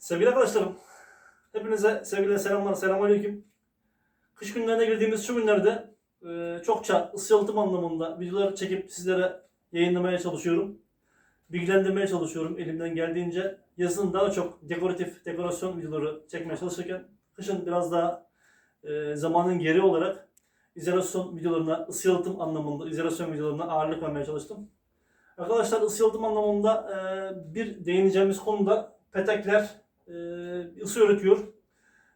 Sevgili arkadaşlarım, hepinize sevgiler, selamlar, selamünaleyküm. Kış günlerine girdiğimiz şu günlerde e, çokça ısı yalıtım anlamında videolar çekip sizlere yayınlamaya çalışıyorum. Bilgilendirmeye çalışıyorum elimden geldiğince. Yazın daha çok dekoratif, dekorasyon videoları çekmeye çalışırken kışın biraz daha e, zamanın geri olarak izolasyon videolarına, ısı yalıtım anlamında izolasyon videolarına ağırlık vermeye çalıştım. Arkadaşlar ısı yalıtım anlamında e, bir değineceğimiz konuda petekler ısı üretiyor.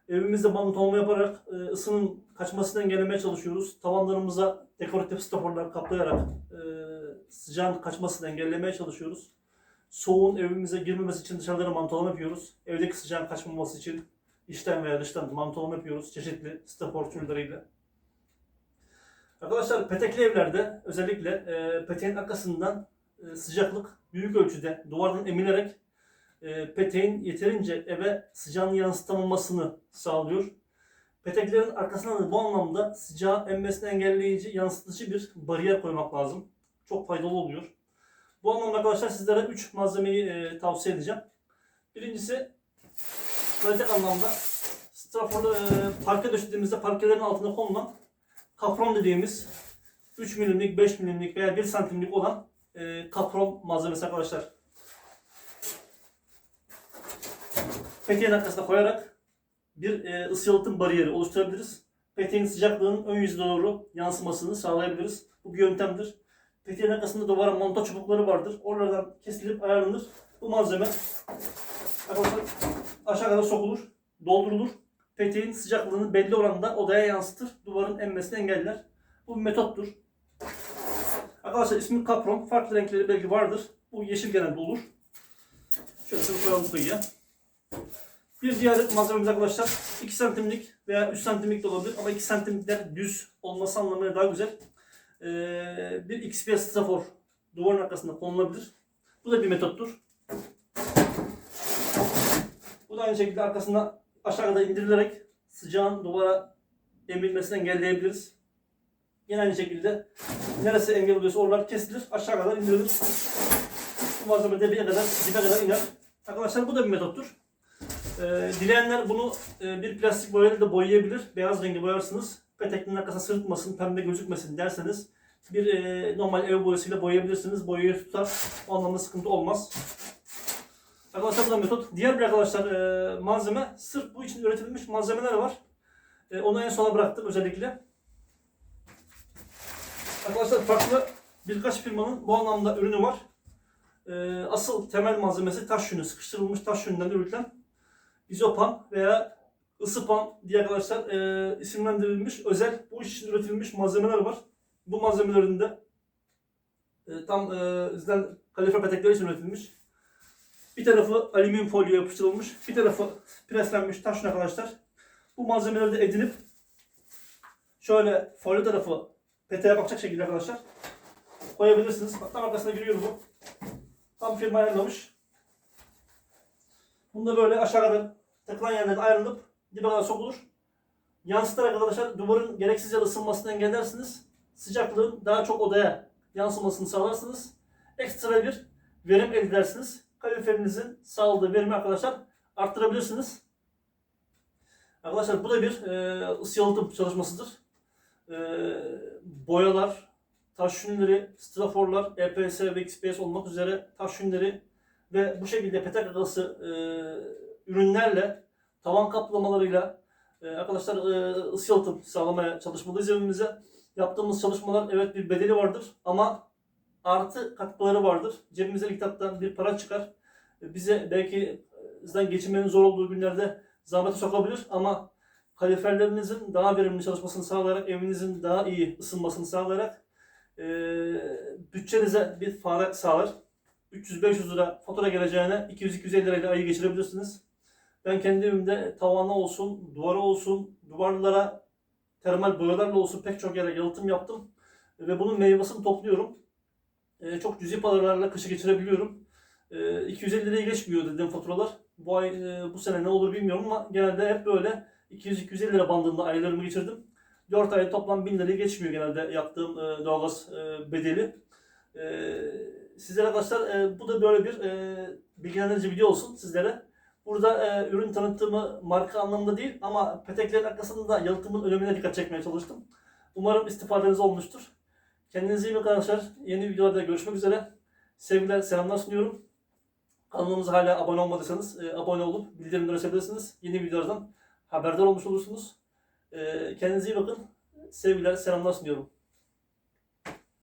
Evimizde bantonlama yaparak e, ısının kaçmasını engellemeye çalışıyoruz. Tavanlarımıza dekoratif stoperlar kaplayarak e, sıcağın kaçmasını engellemeye çalışıyoruz. Soğuğun evimize girmemesi için dışarılara mantolama yapıyoruz. Evdeki sıcağın kaçmaması için içten veya dıştan mantolama yapıyoruz çeşitli stoper türleriyle. Arkadaşlar petekli evlerde özellikle e, peteğin arkasından e, sıcaklık büyük ölçüde duvardan emilerek e, peteğin yeterince eve sıcağın yansıtamamasını sağlıyor. Peteklerin arkasına da bu anlamda sıcağı emmesini engelleyici, yansıtıcı bir bariyer koymak lazım. Çok faydalı oluyor. Bu anlamda arkadaşlar sizlere 3 malzemeyi e, tavsiye edeceğim. Birincisi pratik anlamda straforlu e, parke döşediğimizde parkelerin altına konulan kapron dediğimiz 3 milimlik, 5 milimlik veya 1 santimlik olan e, kapron malzemesi arkadaşlar. Peteğin arkasına koyarak bir e, ısı yalıtım bariyeri oluşturabiliriz. Peteğin sıcaklığının ön yüze doğru yansımasını sağlayabiliriz. Bu bir yöntemdir. Peteğin arkasında duvara monta çubukları vardır. Oralardan kesilip ayarlanır. Bu malzeme arkadaşlar aşağı kadar sokulur, doldurulur. Peteğin sıcaklığını belli oranda odaya yansıtır. Duvarın emmesini engeller. Bu bir metottur. Arkadaşlar ismi kapron. Farklı renkleri belki vardır. Bu yeşil genelde olur. Şöyle koyalım kıyıya. Bir diğer malzememiz arkadaşlar 2 santimlik veya 3 santimlik de olabilir ama 2 santimlikler düz olması anlamına daha güzel. Ee, bir XPS strafor duvarın arkasında konulabilir. Bu da bir metottur. Bu da aynı şekilde arkasına aşağı kadar indirilerek sıcağın duvara emilmesini engelleyebiliriz. Yine aynı şekilde neresi engel oluyorsa oralar kesilir, aşağı kadar indirilir. Bu malzeme de bir kadar, dibe kadar iner. Arkadaşlar bu da bir metottur. Ee, dileyenler bunu e, bir plastik boyayla da boyayabilir. Beyaz rengi boyarsınız. Peteklerin arkasına sırıtmasın, pembe gözükmesin derseniz bir e, normal ev boyasıyla boyayabilirsiniz. Boyayı tutar. O anlamda sıkıntı olmaz. Arkadaşlar bu da metot. Diğer bir arkadaşlar e, malzeme sırf bu için üretilmiş malzemeler var. E, onu en sona bıraktım özellikle. Arkadaşlar farklı birkaç firmanın bu anlamda ürünü var. E, asıl temel malzemesi taş yünü, sıkıştırılmış taş yününden üretilen izopan veya ısıpan diye arkadaşlar e, isimlendirilmiş özel bu iş için üretilmiş malzemeler var. Bu malzemelerin de e, tam e, izlen kalifer petekleri için üretilmiş. Bir tarafı alüminyum folyo yapıştırılmış, bir tarafı preslenmiş taş yün arkadaşlar. Bu malzemeleri de edinip şöyle folyo tarafı peteğe bakacak şekilde arkadaşlar koyabilirsiniz. Bak tam arkasına giriyor bu. Tam firma ayarlamış. Bunda böyle aşağı takılan yerlerden ayrılıp dibe kadar sokulur. Yansıtarak arkadaşlar duvarın gereksiz yere ısınmasını engellersiniz. Sıcaklığın daha çok odaya yansımasını sağlarsınız. Ekstra bir verim elde edersiniz. Kaloriferinizin sağladığı verimi arkadaşlar arttırabilirsiniz. Arkadaşlar bu da bir e, ısı yalıtım çalışmasıdır. E, boyalar, taş yünleri, straforlar, EPS ve XPS olmak üzere taş yünleri ve bu şekilde petek arası e, ürünlerle tavan kaplamalarıyla e, arkadaşlar e, ısı yalıtım sağlamaya çalışmalıyız evimize. Yaptığımız çalışmalar evet bir bedeli vardır ama artı katkıları vardır. Cebimize kitaptan bir para çıkar. E, bize belki sizden geçinmenin zor olduğu günlerde zahmete sokabilir ama kaliferlerinizin daha verimli çalışmasını sağlayarak, evinizin daha iyi ısınmasını sağlayarak e, bütçenize bir fare sağlar. 300-500 lira fatura geleceğine 200-250 lirayla ayı geçirebilirsiniz. Ben kendi evimde tavana olsun, duvara olsun, duvarlara termal boyalarla olsun pek çok yere yalıtım yaptım. Ve bunun meyvesini topluyorum. Ee, çok cüzi paralarla kışı geçirebiliyorum. Ee, 250 liraya geçmiyor dediğim faturalar. Bu ay, e, bu sene ne olur bilmiyorum ama genelde hep böyle 200-250 lira bandında aylarımı geçirdim. 4 ay toplam 1000 liraya geçmiyor genelde yaptığım e, doğalgaz e, bedeli. E, sizlere arkadaşlar e, bu da böyle bir e, bilgilendirici video olsun sizlere. Burada e, ürün tanıttığımı marka anlamında değil ama peteklerin arkasında yalıtımın önemine dikkat çekmeye çalıştım. Umarım istifadeniz olmuştur. Kendinize iyi bakın arkadaşlar. Yeni videolarda görüşmek üzere. Sevgiler, selamlar sunuyorum. Kanalımıza hala abone olmadıysanız e, abone olup bildirimleri açabilirsiniz. Yeni videolardan haberdar olmuş olursunuz. E, kendinize iyi bakın. Sevgiler, selamlar sunuyorum.